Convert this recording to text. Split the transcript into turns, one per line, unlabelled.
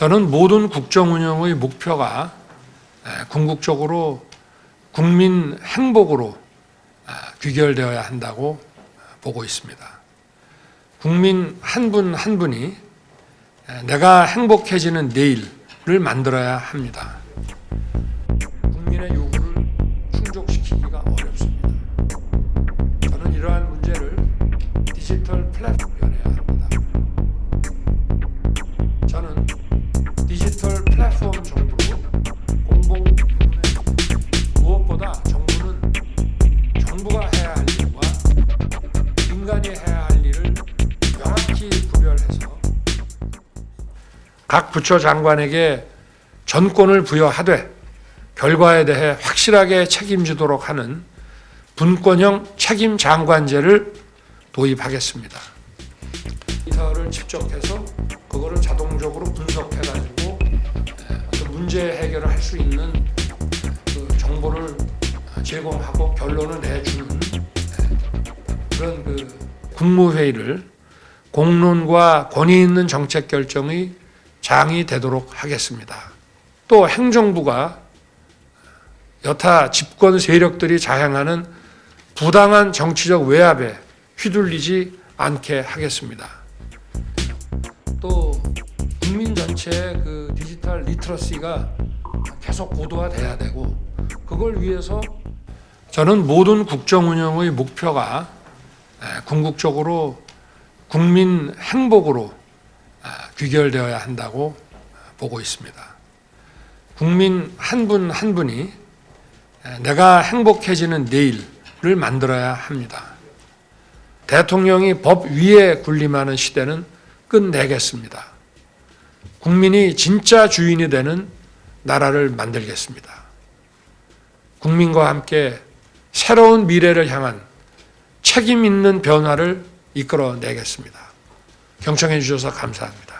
저는 모든 국정 운영의 목표가 에, 궁극적으로 국민 행복으로 아, 귀결되어야 한다고 보고 있습니다. 국민 한 분 한 분이 에, 내가 행복해지는 내일을 만들어야 합니다. 국민의 요구를 충족시키기가 어렵습니다. 저는 이러한 문제를 디지털 플랫폼 연해야. 민간이 해야 할 일을 명확히 구별해서 각 부처 장관에게 전권을 부여하되 결과에 대해 확실하게 책임지도록 하는 분권형 책임 장관제를 도입하겠습니다. 데이터를 집적해서 그거를 자동적으로 분석해가지고 에, 어떤 문제 해결을 할 수 있는 그 정보를 제공하고 결론을 내주는 에, 그런 그 국무회의를 공론과 권위 있는 정책 결정의 장이 되도록 하겠습니다. 또 행정부가 여타 집권 세력들이 자행하는 부당한 정치적 외압에 휘둘리지 않게 하겠습니다. 또 국민 전체의 그 디지털 리터러시가 계속 고도화돼야 되고 그걸 위해서 저는 모든 국정 운영의 목표가 에, 궁극적으로 국민 행복으로 아, 귀결되어야 한다고 보고 있습니다. 국민 한 분 한 분이 에, 내가 행복해지는 내일을 만들어야 합니다. 대통령이 법 위에 군림하는 시대는 끝내겠습니다. 국민이 진짜 주인이 되는 나라를 만들겠습니다. 국민과 함께 새로운 미래를 향한 책임 있는 변화를 이끌어내겠습니다. 경청해 주셔서 감사합니다.